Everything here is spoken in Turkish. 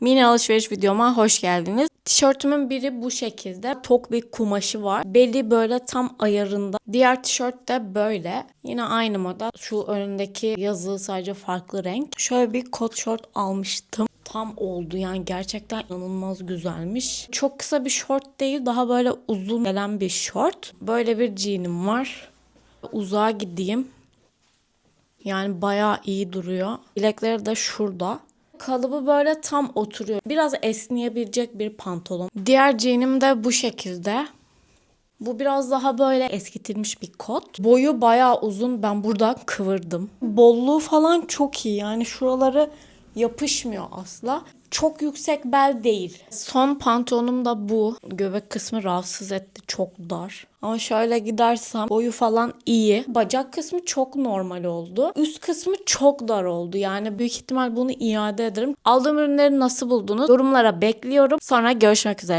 Mini alışveriş videoma hoş geldiniz. Tişörtümün biri bu şekilde. Tok bir kumaşı var. Beli böyle tam ayarında. Diğer tişört de böyle. Yine aynı moda. Şu önündeki yazı sadece farklı renk. Şöyle bir kot şort almıştım. Tam oldu yani gerçekten inanılmaz güzelmiş. Çok kısa bir şort değil daha böyle uzun gelen bir şort. Böyle bir jeanim var. Uzağa gideyim. Yani bayağı iyi duruyor. Bilekleri de şurada. Kalıbı böyle tam oturuyor. Biraz esneyebilecek bir pantolon. Diğer jeanim de bu şekilde. Bu biraz daha böyle eskitilmiş bir kot. Boyu bayağı uzun. Ben buradan kıvırdım. Bolluğu falan çok iyi. Yani şuraları yapışmıyor asla. Çok yüksek bel değil. Son pantolonum da bu. Göbek kısmı rahatsız etti. Çok dar. Ama şöyle gidersem boyu falan iyi. Bacak kısmı çok normal oldu. Üst kısmı çok dar oldu. Yani büyük ihtimal bunu iade ederim. Aldığım ürünleri nasıl buldunuz? Yorumlara bekliyorum. Sonra görüşmek üzere.